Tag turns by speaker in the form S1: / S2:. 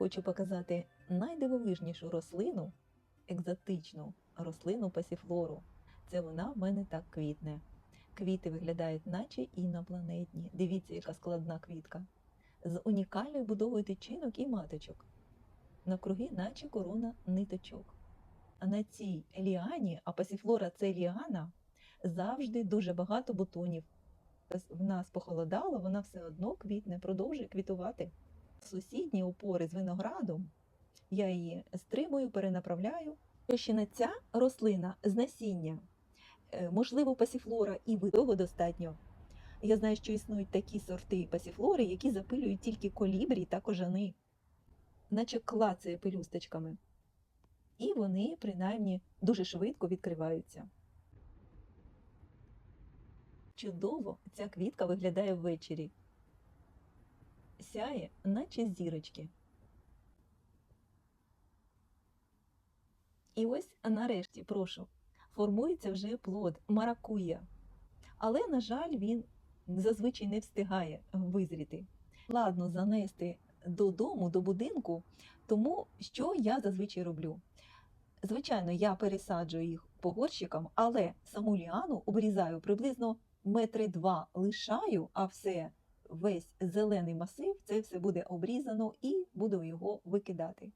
S1: Хочу показати найдивовижнішу рослину, екзотичну рослину пасіфлору. Це вона в мене так квітне. Квіти виглядають наче інопланетні. Дивіться, яка складна квітка. З унікальною будовою тичинок і маточок. Навкруги, наче корона ниточок. А на цій ліані, а пасіфлора це ліана, завжди дуже багато бутонів. В нас похолодало, вона все одно квітне, продовжує квітувати. Сусідні опори з виноградом я її стримую, перенаправляю. Ще ця рослина з насіння, Е, можливо, пасіфлора і того достатньо. Я знаю, що існують такі сорти пасіфлори, які запилюють тільки колібрі та кожани, наче клацає пелюсточками. І вони, принаймні, дуже швидко відкриваються. Чудово ця квітка виглядає ввечері. Сяє, наче зірочки. І ось нарешті, прошу, формується вже плод маракуя. Але, на жаль, він зазвичай не встигає визріти. Ладно занести додому, до будинку, тому що я зазвичай роблю? Звичайно, я пересаджую їх по горщикам, але саму ліану обрізаю приблизно метри два лишаю, а все, весь зелений масив, це все буде обрізано і буду його викидати.